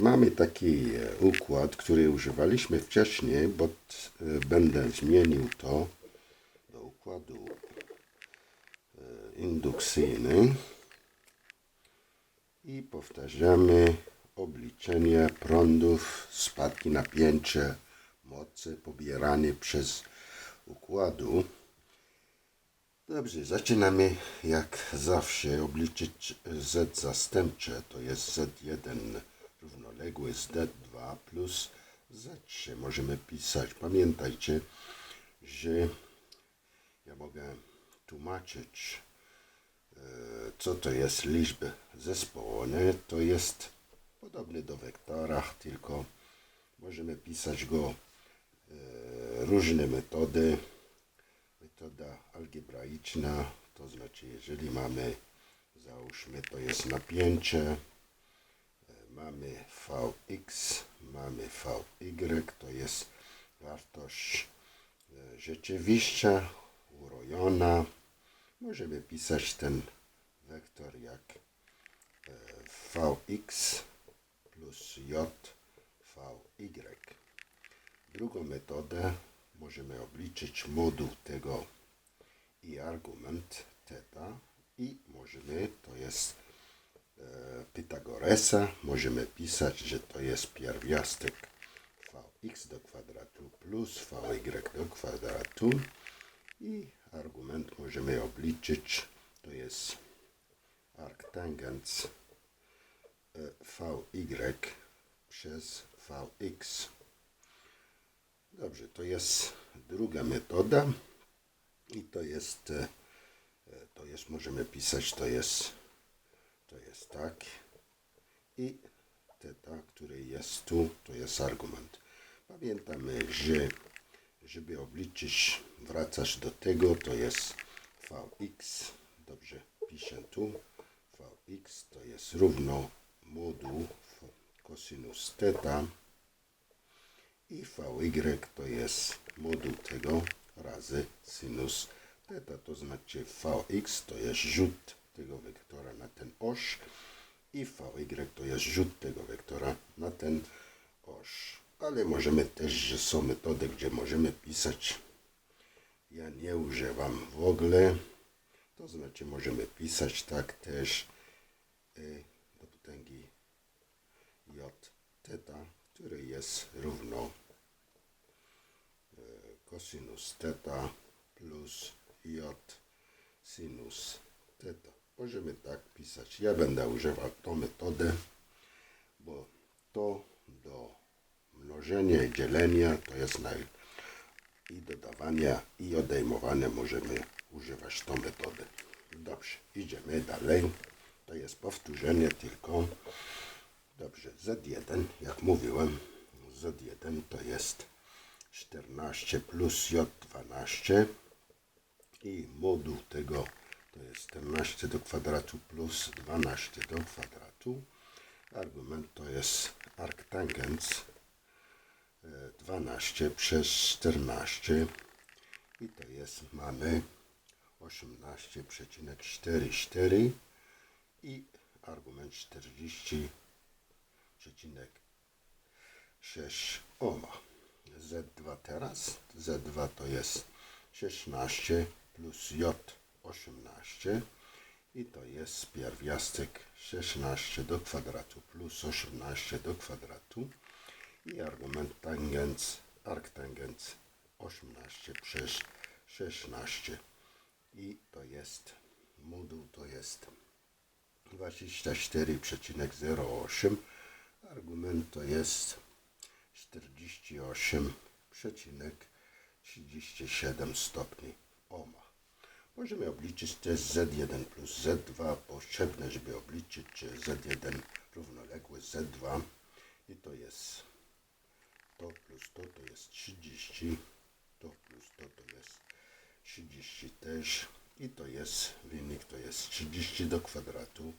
mamy taki e, układ, który używaliśmy wcześniej, bo e, będę zmienił to do układu e, indukcyjny i powtarzamy obliczenie prądów, spadki napięcia, mocy pobierane przez układu. Dobrze, zaczynamy jak zawsze obliczyć z zastępcze, to jest z1 równoległy z d2 plus z3. Możemy pisać. Pamiętajcie, że ja mogę tłumaczyć, e, co to jest liczby zespołowne. To jest podobny do wektora, tylko możemy pisać go e, różne metody metoda algebraiczna, to znaczy jeżeli mamy, załóżmy to jest napięcie, mamy Vx, mamy Vy, to jest wartość e, rzeczywista, urojona. Możemy pisać ten wektor jak e, Vx plus J Vy. Drugą metodę możemy obliczyć moduł tego i argument θ i możemy, to jest e, Pythagoresa, możemy pisać, że to jest pierwiastek vx do kwadratu plus vy do kwadratu. I argument możemy obliczyć, to jest arctangens e, vy przez vx. Dobrze, to jest druga metoda. I to jest, e, to jest, możemy pisać, to jest, to jest tak. I teta, który jest tu, to jest argument. Pamiętamy, że żeby obliczyć, wracać do tego, to jest Vx, dobrze, piszę tu, Vx to jest równo moduł cosinus theta i Vy to jest moduł tego razy sinus θ, to znaczy Vx to jest rzut tego wektora na ten oś i VY to jest rzut tego wektora na ten oś. Ale możemy też, że są metody, gdzie możemy pisać. Ja nie używam w ogóle. To znaczy możemy pisać tak też y, do potęgi j teta, który jest równo y, cosinus teta plus j sinus teta. Możemy tak pisać. Ja będę używał tą metodę, bo to do mnożenia i dzielenia to jest naj... i dodawania i odejmowania możemy używać tą metodę. Dobrze, idziemy dalej. To jest powtórzenie tylko. Dobrze, Z1, jak mówiłem, Z1 to jest 14 plus J12 i moduł tego to jest 14 do kwadratu plus 12 do kwadratu. Argument to jest arctangens e, 12 przez 14 i to jest, mamy 18,44 i argument 40 przecinek 6 ohma. Z2 teraz. Z2 to jest 16 plus J 18 i to jest pierwiastek 16 do kwadratu plus 18 do kwadratu. I argument tangens, arctangens 18 przez 16 i to jest moduł to jest 24,08 Argument to jest 48,37 stopni. Ohma. Możemy obliczyć też Z1 plus Z2, potrzebne, żeby obliczyć czy Z1 równoległy Z2 i to jest to plus to, to jest 30, to plus to, to jest 30 też. I to jest wynik, to jest 30 do kwadratu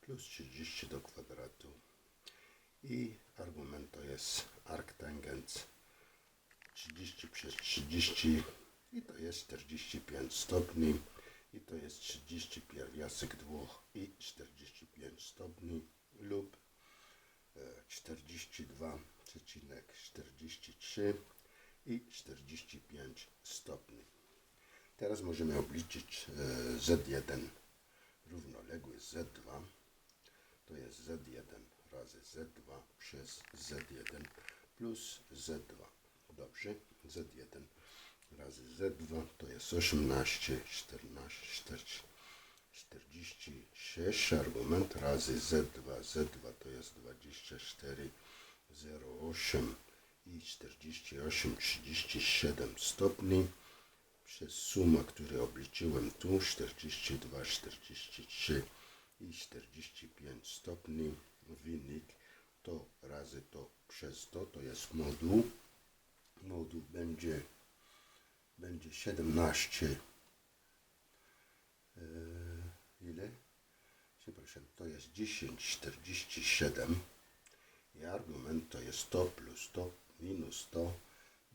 plus 30 do kwadratu. I argument to jest arctangens 30 przez 30 i to jest 45 stopni i to jest 30 pierwiastek 2 i 45 stopni lub e, 42,43 i 45 stopni. Teraz możemy obliczyć e, Z1 równoległy Z2 to jest Z1 razy Z2 przez Z1 plus Z2. Dobrze, Z1 razy Z2 to jest 18, 14, 40, 46. Argument razy Z2. Z2 to jest 24, 08 i 48, 37 stopni przez sumę, którą obliczyłem tu 42, 43 i 45 stopni wynik to razy to przez to to jest moduł moduł będzie będzie 17 e, ile? przepraszam to jest 10 47 i argument to jest to plus to minus to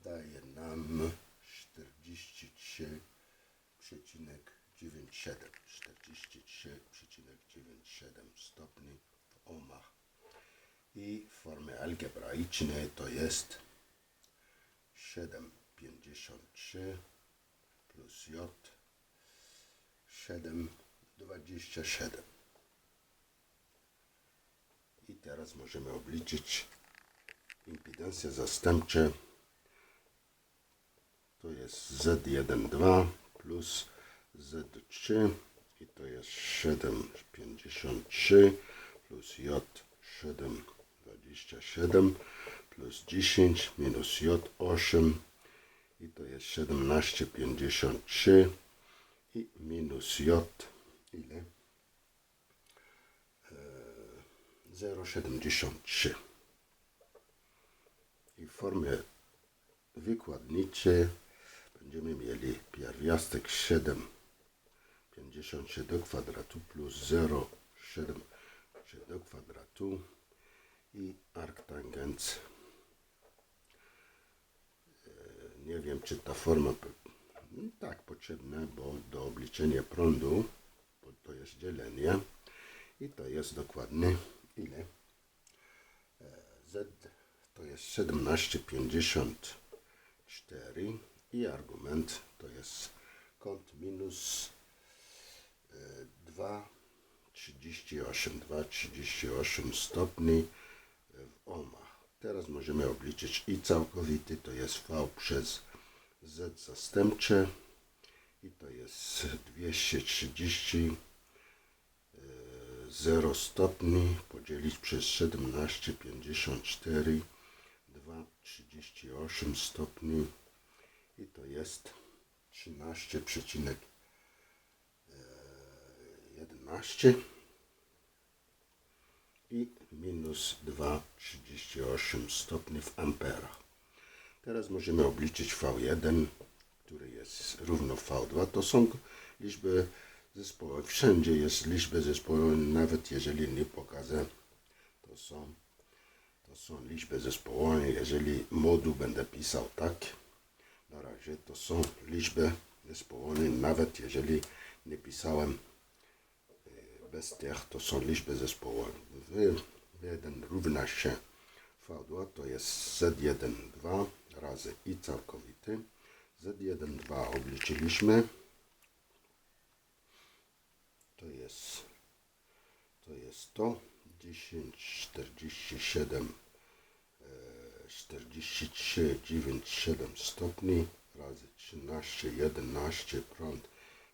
daje nam 43,97 43,97 stopni w ohmach. I w formie algebraicznej to jest 7,53 plus J 7,27 i teraz możemy obliczyć impedancje zastępcze. To jest Z12 plus Z3 i to jest 7,53 plus J 7,27 plus 10 minus J8 i to jest 17,53 i minus J ile? E, 0,73 i w formie wykładniczej będziemy mieli pierwiastek 7 53 do kwadratu plus 0,7 do kwadratu i arctangens E, nie wiem czy ta forma tak potrzebna bo do obliczenia prądu to jest dzielenie i to jest dokładnie ile Z to jest 17,54 i argument to jest kąt minus e, 2,38 2,38 stopni. Teraz możemy obliczyć i całkowity to jest V przez Z zastępcze i to jest 230 0 stopni podzielić przez 17,54 2,38 stopni i to jest 13,11 i minus 2,38 stopni w amperach. Teraz możemy obliczyć V1, który jest równo V2. To są liczby zespołowe. Wszędzie jest liczby zespołowe, nawet jeżeli nie pokażę, to są, to są liczby zespołowe. Jeżeli moduł będę pisał tak, na razie to są liczby zespołowe, nawet jeżeli nie pisałem e, bez tych, to są liczby zespołowe. W1 równa się V2 to jest Z1 2 razy i całkowity. Z1 2 obliczyliśmy. To jest to jest to 10 47 e, 43 97 stopni razy 13 11 prąd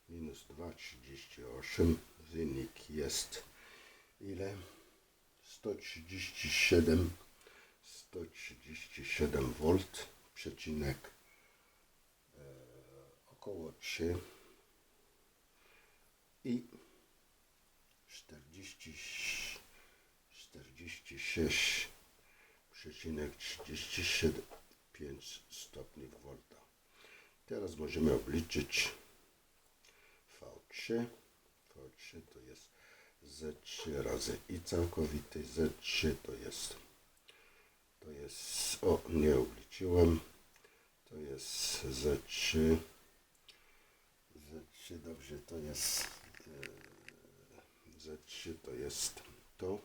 minus 2,38 wynik jest ile 137 137 V przecinek e, około 3 i 40 46,37 stopni volta. Teraz możemy obliczyć V3. V3 to jest Z3 razy i całkowity. Z3 to jest to jest, o nie obliczyłem, to jest Z3 Z3, dobrze, to jest e, Z3 to jest to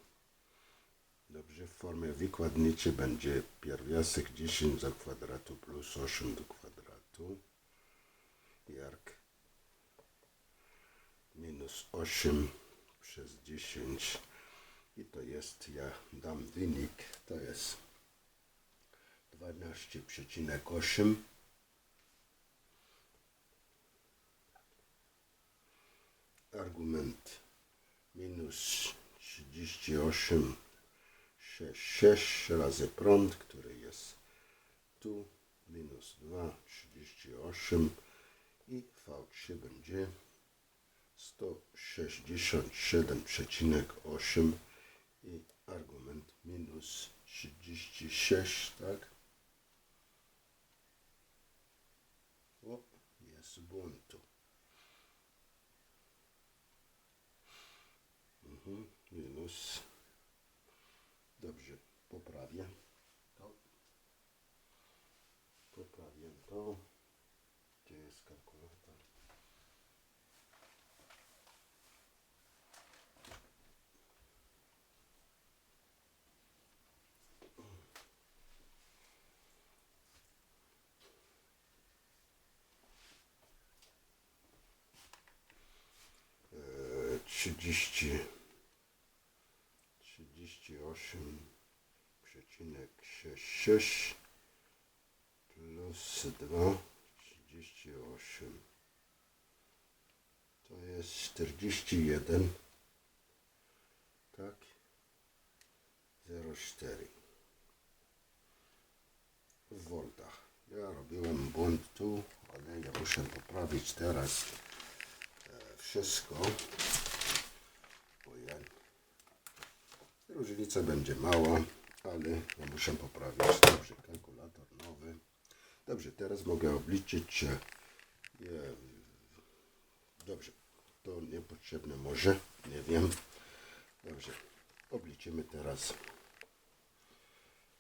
Dobrze, w formie wykładniczej będzie pierwiastek 10 do kwadratu plus 8 do kwadratu. Jak minus 8 przez 10 i to jest, ja dam wynik, to jest 12,8 argument minus 38 6, 6 razy prąd, który jest tu minus 2 38 i V3 będzie 167,8 i argument minus 36, tak? O, jest błąd tu. Mhm, minus. Dobrze, poprawię to. Poprawię to. Gdzie jest kalkulator? E, 30 38,66 plus 2 38 to jest 41 tak? 04 w voltach ja robiłem błąd tu ale ja muszę poprawić teraz e, wszystko bo ja Różnica będzie mała, ale muszę poprawić. Dobrze, kalkulator nowy. Dobrze, teraz mogę obliczyć. e, Je, dobrze, to niepotrzebne może, nie wiem. Dobrze, obliczymy teraz.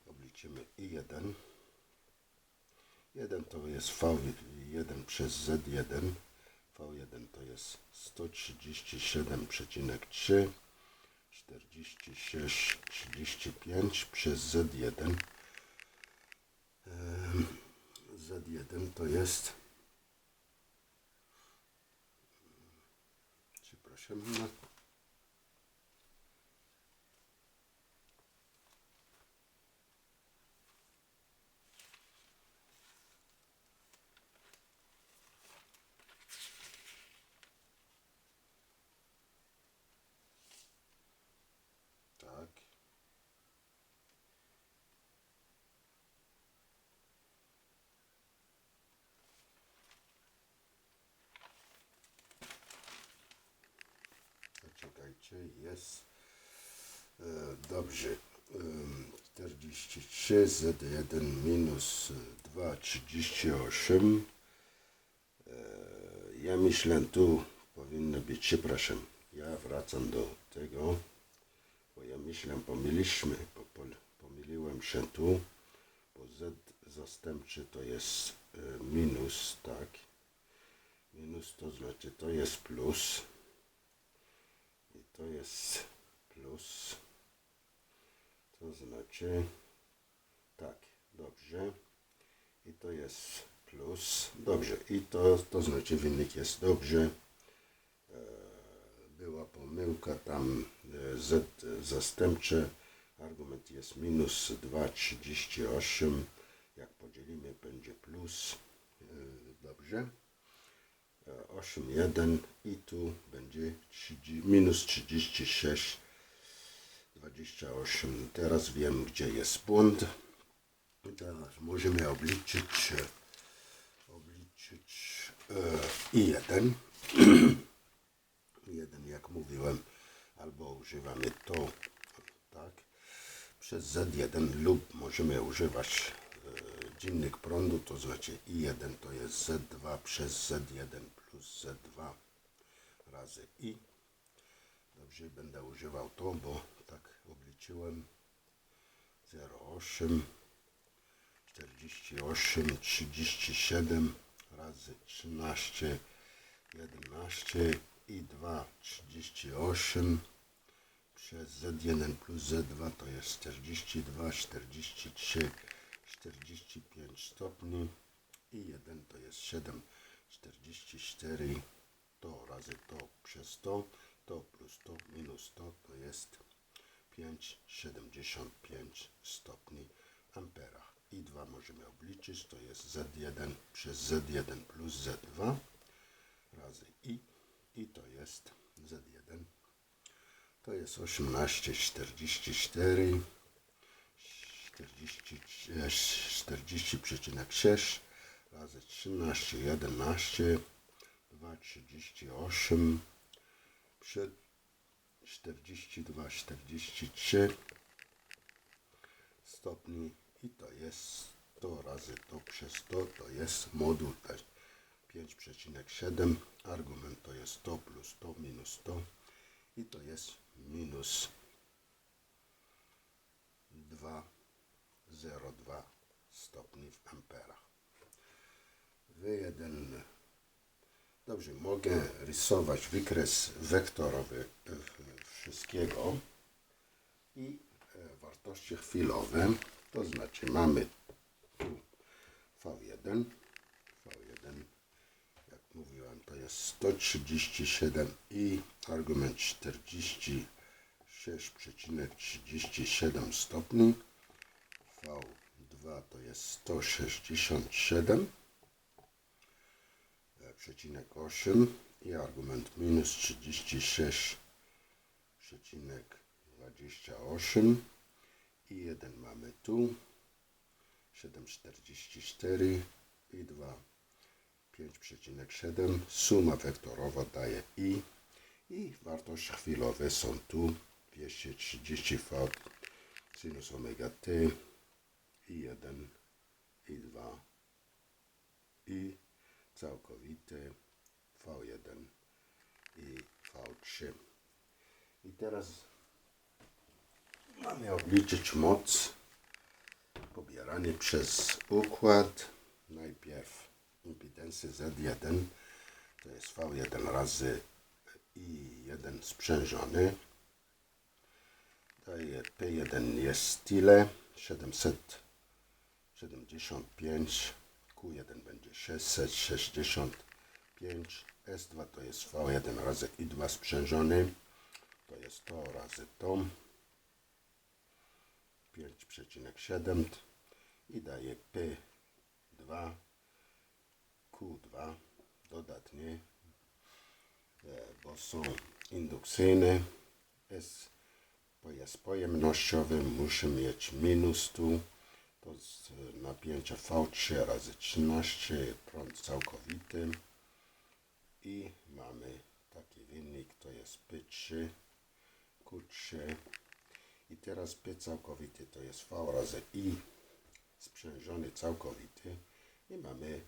Obliczymy i1. 1 to jest V1 przez Z1. V1 to jest 137,3 46, 35 przez Z1. Em, Z1 to jest. Przepraszam. No. Tak. Jest. E, dobrze. Em, 43 Z1 minus 2, 38. E, ja myślę, tu powinno być, przepraszam, ja wracam do tego, bo ja myślę, pomyliśmy, po, po, pomyliłem się tu, bo Z zastępczy to jest e, minus, tak, minus to znaczy to jest plus to jest plus, to znaczy, tak, dobrze, i to jest plus, dobrze, i to, to znaczy wynik jest dobrze, była pomyłka tam e, Z zastępcze. Argument jest minus 2,38 jak podzielimy będzie plus. E, dobrze. E, 8,1 i tu będzie 30, minus 36 28 teraz wiem gdzie jest błąd. Teraz możemy obliczyć obliczyć e, i1 jeden, jak mówiłem, albo używamy to, tak, przez Z1 lub możemy używać e, dziennik prądu, to znaczy I1 to jest Z2 przez Z1 plus Z2 razy I. Dobrze, będę używał to, bo tak obliczyłem. 0,8 48, 37 razy 13, 11 i 2, 38 przez Z1 plus Z2 to jest 42, 43, 45 stopni i 1 to jest 7, 44 to razy to przez to, to plus to minus to to jest 5,75 stopni ampera. I 2 możemy obliczyć, to jest Z1 przez Z1 plus Z2 razy I i to jest Z1 to jest 18, 44, 40, e, 40,6 razy 13, 11, 2, 38, przed 42, 43 stopni i to jest 100 razy to przez to, to jest moduł też 5,7, argument to jest 100 plus 100 minus 100 i to jest minus 2,02 stopni w amperach. W1 Dobrze, mogę rysować wykres wektorowy e, wszystkiego i e, wartości chwilowe, to znaczy mamy tu V1, V1, jak mówiłem, to jest 137 i argument 46,37 stopni, V2 to jest 167, przecinek 8 i argument minus 36,28 i 1 mamy tu 7,44 i 2 5,7 suma wektorowa daje i. I wartości chwilowe są tu 230 V sinus omega t i 1 i 2 i całkowity V1 i V3. I teraz mamy obliczyć moc pobierany przez układ. Najpierw impedensy Z1 to jest V1 razy I1 sprzężony. Daje P1 jest tyle 775 Q1 będzie 665, S2 to jest V1 razy I2 sprzężony, to jest to razy to, 5,7 i daje P2, Q2 dodatnie, e, bo są indukcyjne, S jest pojemnościowy, musi mieć minus tu, to z napięcia V3 razy 13 prąd całkowity. I mamy taki wynik to jest P3 Q3 i teraz P całkowity to jest V razy I sprzężony całkowity. I mamy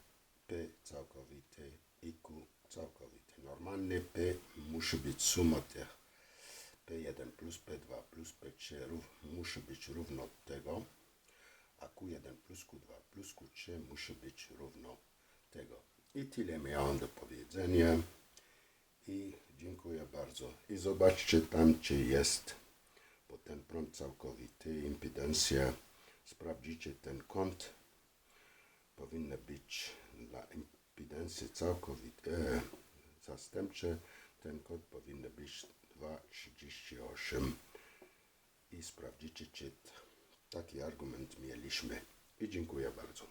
P całkowity i Q całkowity. Normalny P musi być suma tych P1 plus P2 plus P3 musi być równo tego a Q1 plus Q2 plus Q3 musi być równo tego. I tyle miałem do powiedzenia. I dziękuję bardzo. I zobaczcie tam, czy jest, bo ten prąd całkowity, impedencja, sprawdzicie ten kąt. Powinno być dla impedencji całkowitej, e, zastępcze, ten kąt powinien być 2,38 i sprawdzicie, czy Taki argument mieliśmy i dziękuję bardzo.